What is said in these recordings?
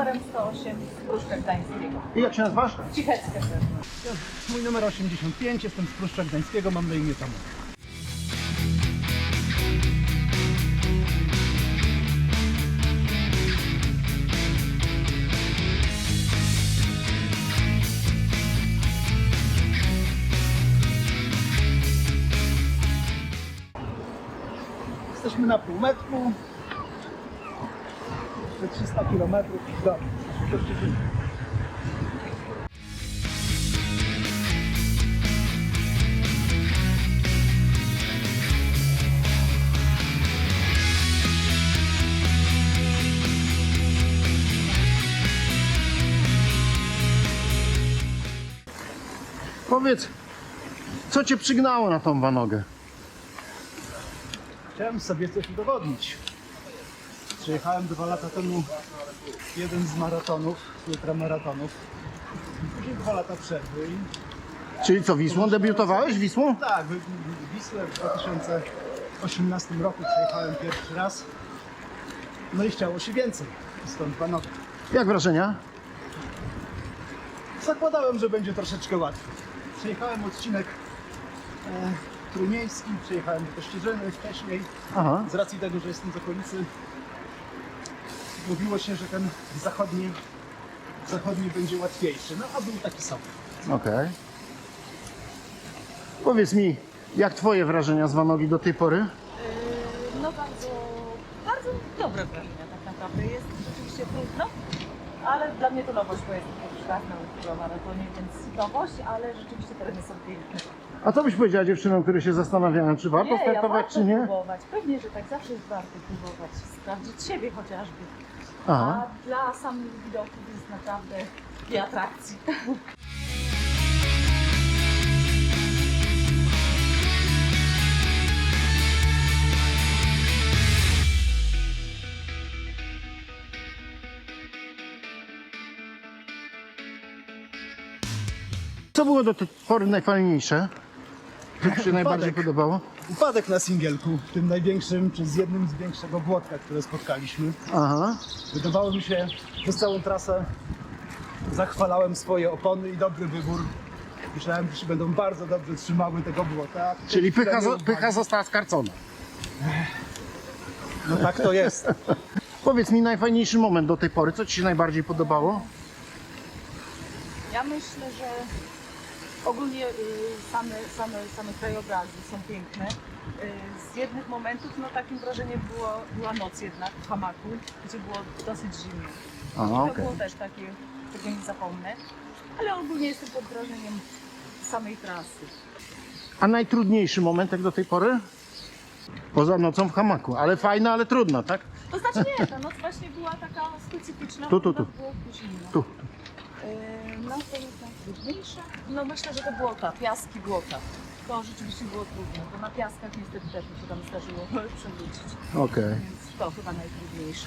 numerem 108 z Pruszka Gdańskiego. I jak się nazywasz? Ja, mój numer 85, jestem z Pruszcza Gdańskiego, mam na imię Tomek. Jesteśmy na półmetku. Jeszcze 300 km do. Powiedz, co cię przygnało na tą wanogę? Chciałem sobie coś udowodnić. Przejechałem dwa lata temu jeden z maratonów, ultramaratonów. Później dwa lata przerwy i Czyli co, Wisłą debiutowałeś? Wisłą? tak, Wisłę w 2018 roku przejechałem pierwszy raz. No i chciało się więcej. Stąd panowie. Jak wrażenia? Zakładałem, że będzie troszeczkę łatwiej. Przejechałem odcinek e, trójmiejski, przejechałem do Kościerzyny wcześniej. Aha, Z racji tego, że jestem z okolicy, mówiło się, że ten zachodni, zachodni będzie łatwiejszy. No a był taki sam. okej. Powiedz mi, jak twoje wrażenia z wanogi do tej pory? Yy, No bardzo, bardzo dobre wrażenia tak naprawdę. Jest rzeczywiście trudno, ale dla mnie to nowość, bo jestem pierwszy raz na maratonie, więc nowość, ale rzeczywiście tereny są piękne. A co byś powiedziała dziewczynom, które się zastanawiają, czy warto Nie, ja startować, warto czy nie? próbować. Pewnie, że tak zawsze jest warto próbować, sprawdzić siebie chociażby. Aha. A dla samych widoków jest naprawdę i atrakcji. Co było do tej pory najfajniejsze? Co ci się najbardziej podobało? Upadek na singielku, tym największym, czy z jednym z większego błotka, które spotkaliśmy. Aha. Wydawało mi się, że całą trasę zachwalałem swoje opony i dobry wybór. Myślałem, że się będą bardzo dobrze trzymały tego błota. Czyli pycha, zo- pycha została skarcona. No tak to jest. Powiedz mi najfajniejszy moment do tej pory, co ci się najbardziej podobało? Ja myślę, że ogólnie y, same, same, same krajobrazy są piękne. Y, Z jednych momentów, no takim wrażeniem było, była noc jednak w hamaku, gdzie było dosyć zimno. Aha, I to okej. było też takie, czego nie zapomnę. Ale ogólnie jestem pod wrażeniem samej trasy. A najtrudniejszy moment jak do tej pory? Poza nocą w hamaku, ale fajna, ale trudna, tak? To znaczy nie, ta noc właśnie była taka specyficzna, Tu, tu, tu. było zimno. Tu. Yy, No to jest najtrudniejsze. No myślę, że to błota, piaski błota. To rzeczywiście było trudne, bo na piaskach niestety też mi się tam zdarzyło przewrócić. Okej. Więc to chyba najtrudniejsze.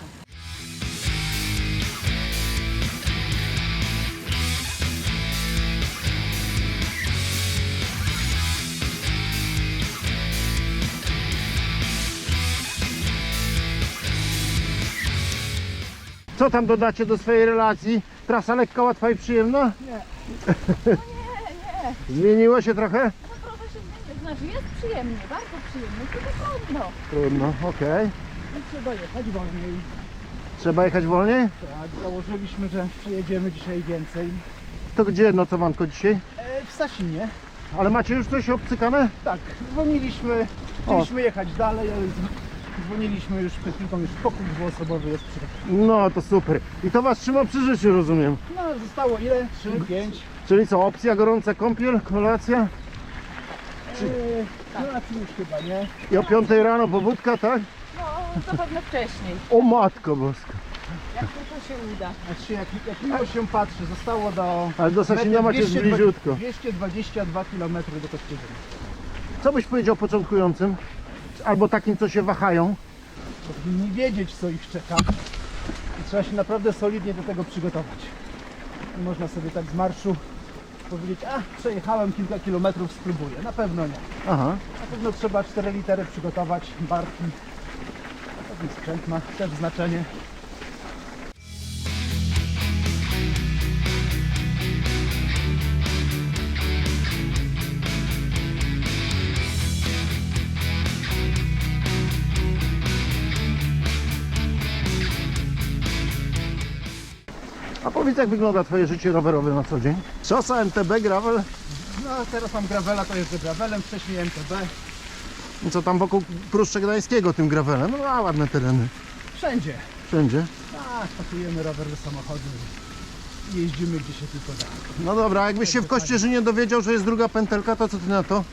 Co tam dodacie do swojej relacji? Trasa lekka, łatwa i przyjemna? Nie. Zmieniło się trochę? No trochę się zmieni, znaczy jest przyjemnie, bardzo przyjemnie, tylko trudno. Trudno, okej. I trzeba jechać wolniej. Trzeba jechać wolniej? Tak, założyliśmy, że przejedziemy dzisiaj więcej. To gdzie nocowanko dzisiaj? E, w Stasinie. Ale macie już coś obcykane? Tak, dzwoniliśmy, chcieliśmy jechać dalej, ale z- dzwoniliśmy już przed chwilką, już pokój dwuosobowy jest przy... No to super. I to was trzyma przy życiu, rozumiem. No, zostało ile? 3, 5? Czyli co, opcja gorąca kąpiel, kolacja? Czy... No, a czy już chyba nie? I o 5 rano pobudka, tak? No zapewne wcześniej, O matko boska. jak tylko się uda. Znaczy, jak, jak miło się patrzy, zostało do... Ale do Sasina macie 200 bliziutko. 222 km do Kościerzyny. Co byś powiedział początkującym? Albo takim, co się wahają? Powinni wiedzieć, co ich czeka. I trzeba się naprawdę solidnie do tego przygotować. Nie można sobie tak z marszu powiedzieć, a przejechałem kilka kilometrów, spróbuję. Na pewno nie. Aha. Na pewno trzeba 4 litery przygotować, barki. Pewnie sprzęt ma też znaczenie. A powiedz jak wygląda twoje życie rowerowe na co dzień? Szosa, MTB, gravel? No teraz mam gravela, to jeżdżę gravelem, wcześniej MTB. I co tam wokół Pruszcza Gdańskiego tym gravelem? No a, ładne tereny. Wszędzie. Wszędzie. Tak, pakujemy rower do samochodu i jeździmy gdzie się tylko da. No dobra, a jakbyś się w Kościerzynie dowiedział, że jest druga pętelka, to co ty na to?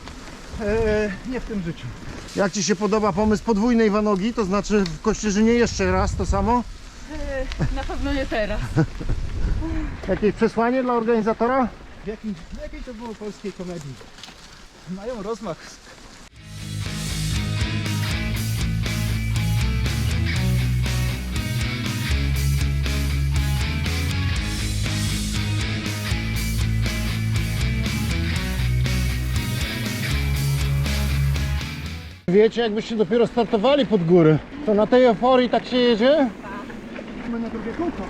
Eee, nie w tym życiu. Jak ci się podoba pomysł podwójnej wanogi, to znaczy w Kościerzynie jeszcze raz to samo? E, Na pewno nie teraz. Jakieś przesłanie dla organizatora? W, jakim, w jakiej to było polskiej komedii? Mają rozmach. Wiecie, jakbyście dopiero startowali pod górę, to na tej euforii tak się jedzie? My na drugie kółko.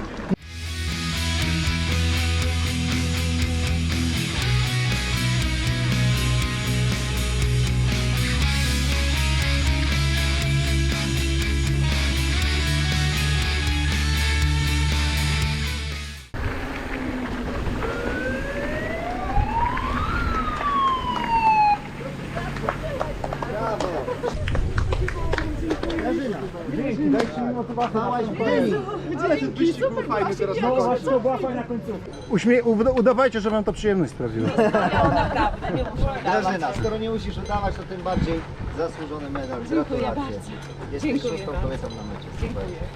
Ale ten wyścig był fajny teraz na końcu. To była fajna końcówka. Uśmie ud- udawajcie, że wam to przyjemność sprawiło. Udawać. Grażyna, skoro nie musisz udawać, to tym bardziej zasłużony medal. Dziękuję Gratulacje. bardzo. Jesteś Dziękuję szóstą kobietą na mecie. Super. Dziękuję.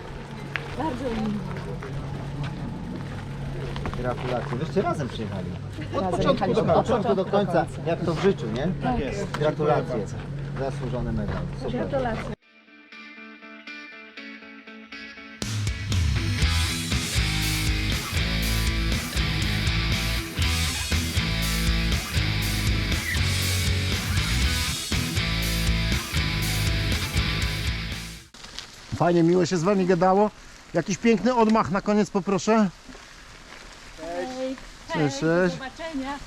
Bardzo mi Gratulacje. Wyście razem przyjechali. Od Razem początku do, od początku do Od początku do końca, końca. jak to w życiu, nie? Tak jest. Gratulacje. Zasłużony medal. Super. Gratulacje. Fajnie, miło się z wami gadało. Jakiś piękny odmach na koniec poproszę. Cześć, cześć. do zobaczenia.